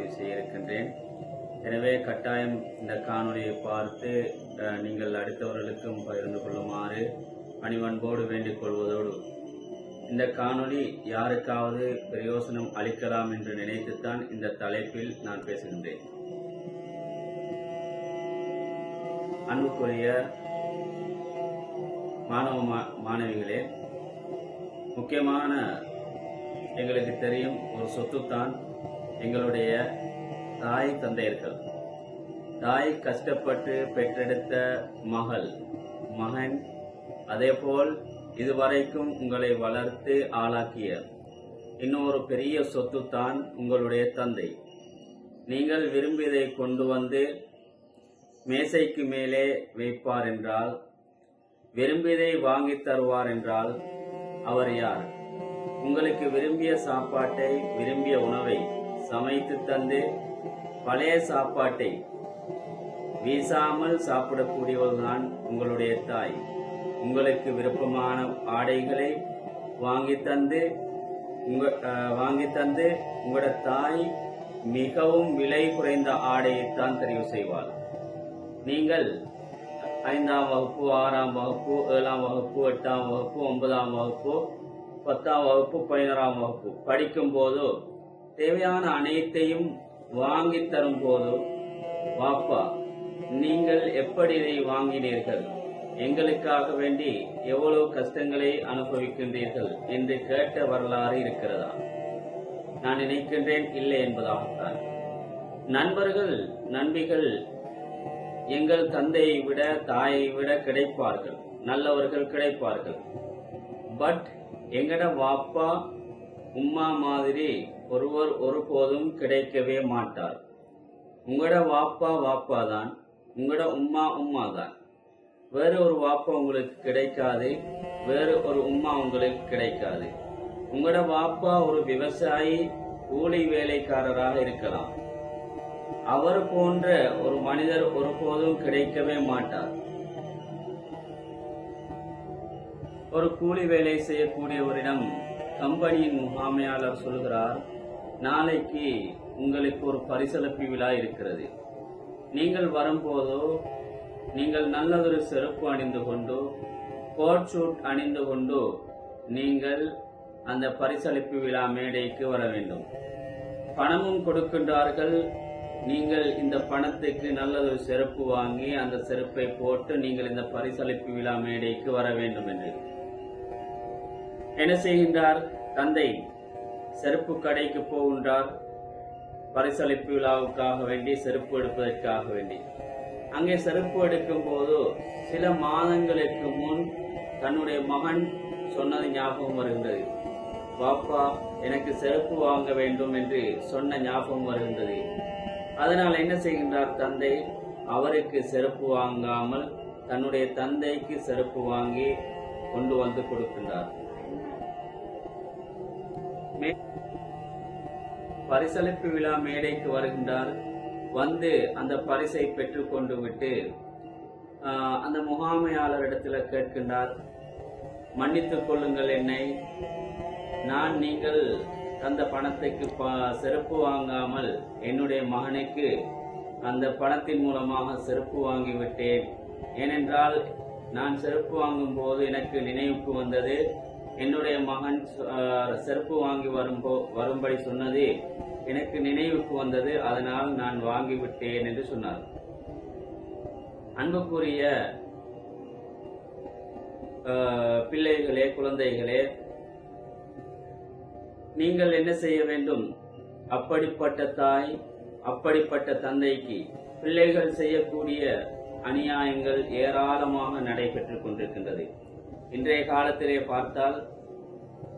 பதிவு செய்ய இருக்கின்றேன் எனவே கட்டாயம் இந்த காணொலியை பார்த்து நீங்கள் அடுத்தவர்களுக்கும் பகிர்ந்து கொள்ளுமாறு பணிவன்போடு வேண்டிக் கொள்வதோடு இந்த காணொலி யாருக்காவது பிரயோசனம் அளிக்கலாம் என்று நினைத்துத்தான் இந்த தலைப்பில் நான் பேசுகின்றேன். அன்புக்குரிய மாணவ மாணவிகளே முக்கியமான எங்களுக்கு தெரியும் ஒரு சொத்து தான் எங்களுடைய தாய் தந்தையர்கள். தாய் கஷ்டப்பட்டு பெற்றெடுத்த மகள் மகன் அதேபோல் இதுவரைக்கும் உங்களை வளர்த்து ஆளாக்கிய இன்னொரு பெரிய சொத்து தான் உங்களுடைய தந்தை. நீங்கள் விரும்பியதை கொண்டு வந்து மேசைக்கு மேலே வைப்பார் என்றால் விரும்பியதை வாங்கித் தருவார் என்றால் அவர் யார்? உங்களுக்கு விரும்பிய சாப்பாட்டை விரும்பிய உணவை சமைத்து தந்து பழைய சாப்பாட்டை வீசாமல் சாப்பிடக்கூடியவள்தான் உங்களுடைய தாய். உங்களுக்கு விருப்பமான ஆடைகளை வாங்கி தந்து உங்க வாங்கி தந்து உங்களோட தாய் மிகவும் விலை குறைந்த ஆடையைத்தான் தெரிவு செய்வார் நீங்கள் ஐந்தாம் வகுப்பு ஆறாம் வகுப்பு ஏழாம் வகுப்பு எட்டாம் வகுப்பு ஒன்பதாம் வகுப்பு பத்தாம் வகுப்பு பதினோராம் வகுப்பு படிக்கும்போதோ தேவையான அனைத்தையும் வாங்கி தரும் போது வாப்பா நீங்கள் எப்படி இதை வாங்கினீர்கள்? எங்களுக்காக வேண்டி எவ்வளவு கஷ்டங்களை அனுபவிக்கின்றீர்கள்? என்று கேட்ட வரலாறு இருக்கிறதா? நான் நினைக்கின்றேன் இல்லை என்பதாகத்தான் நண்பர்கள் நண்பிகள் எங்கள் தந்தையை விட தாயை விட கிடைப்பார்கள். நல்லவர்கள் கிடைப்பார்கள். பட் எங்கட வாப்பா உம்மா மாதிரி ஒருவர் ஒருபோதும் கிடைக்கவே மாட்டார். உங்களோட வாப்பா வாப்பா தான் உங்களோட உம்மா உம்மா தான் வேறு ஒரு வாப்பா உங்களுக்கு கிடைக்காது வேறு ஒரு உம்மா உங்களுக்கு கிடைக்காது. உங்களோட வாப்பா ஒரு விவசாயி கூலி வேலைக்காரராக இருக்கலாம். அவர் போன்ற ஒரு மனிதர் ஒருபோதும் கிடைக்கவே மாட்டார். ஒரு கூலி வேலை செய்யக்கூடியவரிடம் கம்பெனியின் முகாமையாளர் சொல்கிறார் நாளைக்கு உங்களுக்கு ஒரு பரிசளிப்பு விழா இருக்கிறது. நீங்கள் வரும்போதோ நீங்கள் நல்லதொரு செருப்பு அணிந்து கொண்டோ கோட் ஷூட் அணிந்து கொண்டோ நீங்கள் அந்த பரிசளிப்பு விழா மேடைக்கு வர வேண்டும். பணமும் கொடுக்கின்றார்கள். நீங்கள் இந்த பணத்துக்கு நல்லதொரு செருப்பு வாங்கி அந்த செருப்பை போட்டு நீங்கள் இந்த பரிசளிப்பு விழா மேடைக்கு வர வேண்டும் என்று. என்ன செய்கின்றார்? தந்தை செருப்பு கடைக்கு போகின்றார். பரிசளிப்பு விழாவுக்காக வேண்டி செருப்பு எடுப்பதற்காக வேண்டி. அங்கே செருப்பு எடுக்கும் போது சில மாதங்களுக்கு முன் தன்னுடைய மகன் சொன்னது ஞாபகம் வருகின்றது. பாப்பா எனக்கு செருப்பு வாங்க வேண்டும் என்று சொன்ன ஞாபகம் வருகின்றது. அதனால் என்ன செய்கின்றார் தந்தை? அவருக்கு செருப்பு வாங்காமல் தன்னுடைய தந்தைக்கு செருப்பு வாங்கி கொண்டு வந்து கொடுக்கின்றார். பரிசளிப்பு விழா மேடைக்கு வருகின்றார். வந்து அந்த பரிசை பெற்றுக்கொண்டு விட்டு அந்த முகாமையாளரிடத்தில் கேட்கின்றார் மன்னித்துக் கொள்ளுங்கள் என்னை. நான் நீங்கள் அந்த பணத்துக்கு செருப்பு வாங்காமல் என்னுடைய மகனுக்கு அந்த பணத்தின் மூலமாக செருப்பு வாங்கிவிட்டேன் ஏனென்றால் நான் செருப்பு வாங்கும் போது எனக்கு நினைவுக்கு வந்தது என்னுடைய மகன் செருப்பு வாங்கி வரும்போ வரும்படி சொன்னது எனக்கு நினைவுக்கு வந்தது. அதனால் நான் வாங்கிவிட்டேன் என்று சொன்னார். அன்புக்குரிய பிள்ளைகளே குழந்தைகளே நீங்கள் என்ன செய்ய வேண்டும்? அப்படிப்பட்ட தாய் அப்படிப்பட்ட தந்தைக்கு பிள்ளைகள் செய்யக்கூடிய அநியாயங்கள் ஏராளமாக நடைபெற்றுக் கொண்டிருக்கின்றது. இன்றைய காலத்திலே பார்த்தால்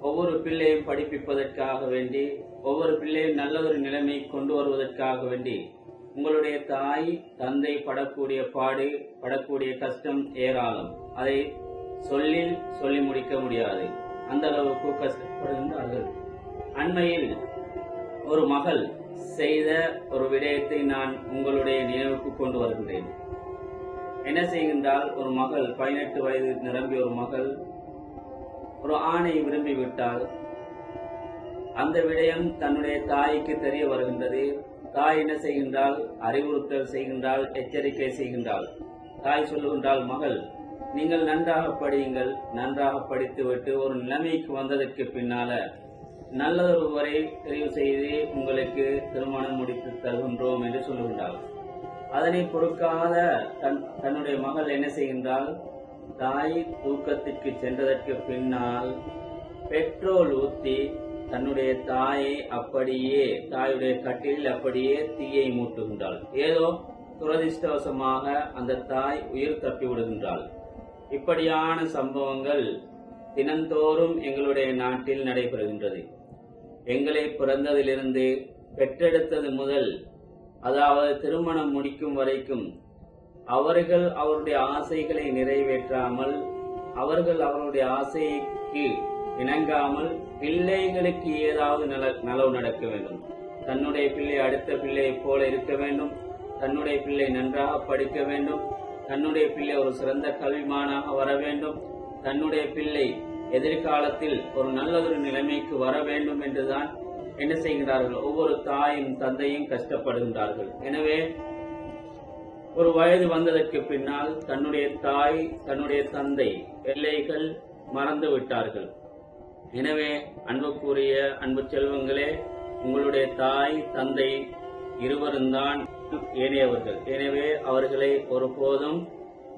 ஒவ்வொரு பிள்ளையும் படிப்பிப்பதற்காக வேண்டி ஒவ்வொரு பிள்ளையும் நல்ல ஒரு நிலைமை கொண்டு வருவதற்காக வேண்டி உங்களுடைய தாய் தந்தை படக்கூடிய பாடு படக்கூடிய கஷ்டம் ஏராளம். அதை சொல்லி சொல்லி முடிக்க முடியாது. அந்த அளவுக்கு கஷ்டப்படுகின்றார்கள். அண்மையில் ஒரு மகள் செய்த ஒரு விடயத்தை நான் உங்களுடைய நினைவுக்கு கொண்டு வருகின்றேன். என்ன செய்கின்றால் ஒரு மகள் பதினெட்டு வயது நிரம்பிய ஒரு மகள் ஒரு ஆணை விரும்பி விட்டால் அந்த விடயம் தன்னுடைய தாய்க்கு தெரிய வருகின்றது. தாய் என்ன செய்கின்றால் அறிவுறுத்தல் செய்கின்றால் எச்சரிக்கை செய்கின்றாள். தாய் சொல்லுகின்றால் மகள் நீங்கள் நன்றாக படியுங்கள். நன்றாக படித்துவிட்டு ஒரு நிலைமைக்கு வந்ததற்கு பின்னால நல்லதொருவரை தெரிவு செய்து உங்களுக்கு திருமணம் முடித்து தருகின்றோம் என்று சொல்லுகின்றாள். அதனை பொறுக்காத தன் தன்னுடைய மகள் என்ன செய்கின்றால் தாய் தூக்கத்திற்கு சென்றதற்கு பின்னால் பெட்ரோல் ஊத்தி தன்னுடைய தாயை அப்படியே தாயுடைய கட்டிலில் அப்படியே தீயை மூட்டுகின்றாள். ஏதோ துரதிருஷ்டவசமாக அந்த தாய் உயிர் தப்பி விடுகின்றாள். இப்படியான சம்பவங்கள் தினந்தோறும் எங்களுடைய நாட்டில் நடைபெறுகின்றது. எங்களை பிறந்ததிலிருந்து பெற்றெடுத்தது முதல் அதாவது திருமணம் முடிக்கும் வரைக்கும் அவர்கள் அவருடைய ஆசைகளை நிறைவேற்றாமல் அவர்கள் அவருடைய ஆசைக்கு இணங்காமல் பிள்ளைகளுக்கு ஏதாவது நல நலவு நடக்க வேண்டும். தன்னுடைய பிள்ளை அடுத்த பிள்ளையைப் போல இருக்க வேண்டும். தன்னுடைய பிள்ளை நன்றாக படிக்க வேண்டும். தன்னுடைய பிள்ளை ஒரு சிறந்த கல்விமானாக வர வேண்டும். தன்னுடைய பிள்ளை எதிர்காலத்தில் ஒரு நல்லதொரு நிலைமைக்கு வர வேண்டும் என்றுதான் என்ன செய்கிறார்கள் ஒவ்வொரு தாயும் தந்தையும் கஷ்டப்படுகின்றார்கள். எனவே ஒரு வயது வந்ததற்கு பின்னால் தன்னுடைய தாய் தன்னுடைய தந்தை எல்லைகள் மறந்து விட்டார்கள். எனவே அன்புக்குரிய அன்பு செல்வங்களே உங்களுடைய தாய் தந்தை இருவரும் தான் ஏனையவர்கள். எனவே அவர்களை ஒருபோதும்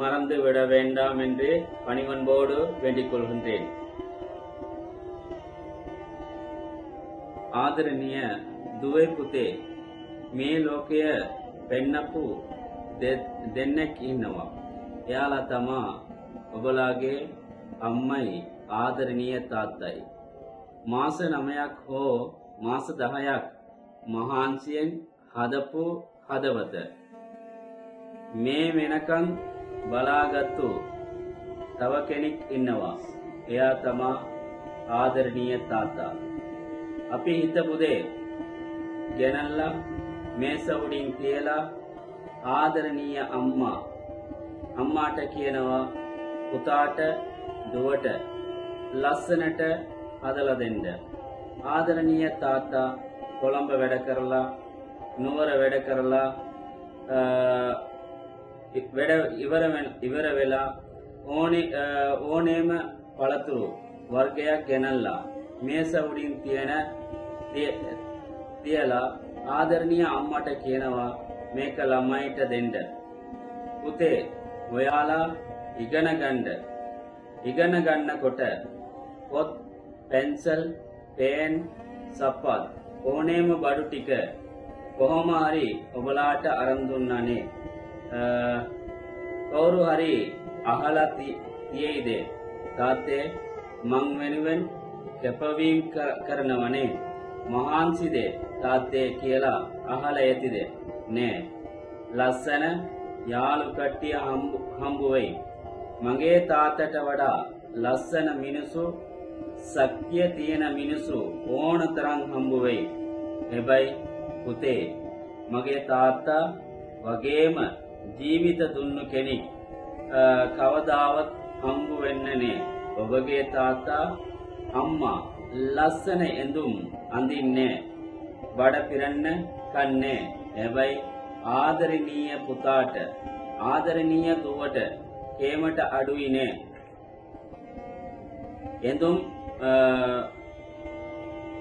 மறந்து விட வேண்டாம் என்று பணிவன்போடு வேண்டிக் கொள்கின்றேன். ආදරණීය දුවේ පුතේ මේ ලෝකය පෙන්නපු දෙ- දෙන්නෙක් ඉන්නවා. එයාලා තමා ඔබලාගේ අම්මයි ආදරණීය තාත්තයි. මාස නමයක් හෝ මාස දහයක් මහන්සියෙන් හදපු හදවත. මේ වෙනකන් බලාගත්තු තව කෙනෙක් ඉන්නවා. එයා තමා ආදරණීය තාත්තා. අපි හිතපු දේ. ගෙනල්ලා මේස උඩින් තියලා ආදරණීය අම්මා. අම්මාට කියනවා පුතාට දුවට ලස්සනට හදලා දෙන්න. ආදරණීය තාත්තා කොළඹ වැඩ කරලා නුවර වැඩ කරලා අ, වැඩ ඉවර වෙන- ඉවර වෙලා ඕනේ අ, ඕනේම පළතුරු වර්ගයක් ගෙනල්ලා මේස උඩින් තියෙන තිය- තියලා ආදරණීය අම්මට කියනවා මේක ළමයිට දෙන්න. පුතේ ඔයාලා ඉගෙන ගන්න. ඉගෙන ගන්නකොට පොත්, පෙන්සල්, පේන්, සප්පත් ඕනෑම බඩු ටික කොහොම හරි ඔබලාට අරන් දුන්නානේ. අ, කවුරු හරි අහලා ති- තියෙයිද? තාත්තේ මං වෙනුවෙන් කැපවීම් ක- කරනවනේ. මහන්සිද තාත්තේ කියලා අහලා ඇතිද? නෑ. ලස්සන යාළු කට්ටිය හම්බු හම්බු වෙයි. මගේ තාත්තට වඩා ලස්සන මිනිසු සත්‍ය තියෙන මිනිසු ඕන තරම් හම්බු වෙයි. හැබැයි පුතේ මගේ තාත්තා වගේම ජීවිත දුන්නු කෙනෙක් අ, කවදාවත් හම්බු වෙන්න නෑ. ඔබගේ තාත්තා අම්මා ලස්සන ඇඳුම් අඳින්නේ. බඩ පිරන්න කන්නේ. හැබැයි ආදරණීය පුතාට ආදරණීය දුවට කේමට අඩුයි නෑ. ඇඳුම් අ,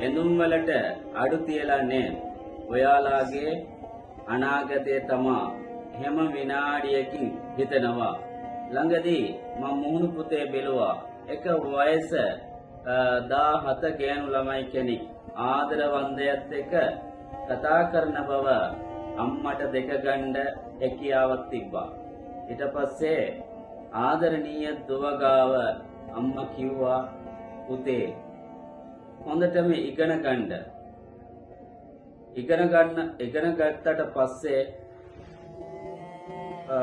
ඇඳුම් වලට අඩු තියලා නෑ. ඔයාලාගේ අනාගතය තමා හැම විනාඩියකින් හිතනවා. ළඟදී මම මුහුණු පුතේ බැලුවා. එක වයස දා හත ගෑනු ළමයි කෙනෙක්. ආදරවන්දයත් එක්ක කතා කරන බව අම්මට දෙක ගණ්ඩ හැකියාවක් තිබ්බා. ඊට පස්සේ ආදරණීය දුව ගාව අම්මා කිව්වා පුතේ හොඳටම ඉගෙන ගන්න. ඉගෙන ගන්න ඉගෙන ගත්තට පස්සේ අ,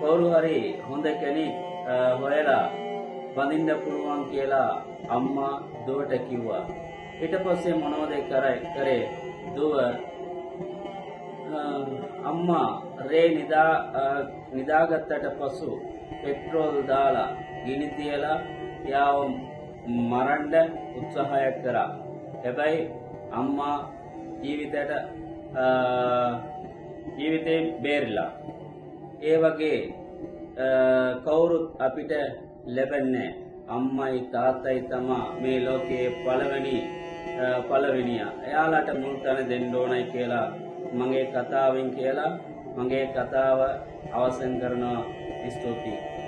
කවුරු හරි හොඳ කෙනෙක් අ, හොයලා බඳින්න පුළුවන් කියලා අම්මා දුවට කිව්වා. ඊට පස්සේ මොනවද කරේ කරේ දුව අම්මා රේ නිදා අ, නිදාගත්තට පසු පෙට්‍රෝල් දාලා ගිනි තියලා යාව මරන්න උත්සාහයක් කරා. හැබැයි අම්මා ජීවිතයට අ, ජීවිතේ බේරිලා. ඒ වගේ අ, කවුරුත් අපිට ලැබෙන්නේ අම්මයි තාත්තයි තමා මේ ලෝකයේ පළවෙනි අ, පළවෙනියා. එයාලට මුල් තැන දෙන්න ඕනයි කියලා මගේ කතාවෙන් කියලා මගේ කතාව අවසන් කරනවා ස්තුතියි.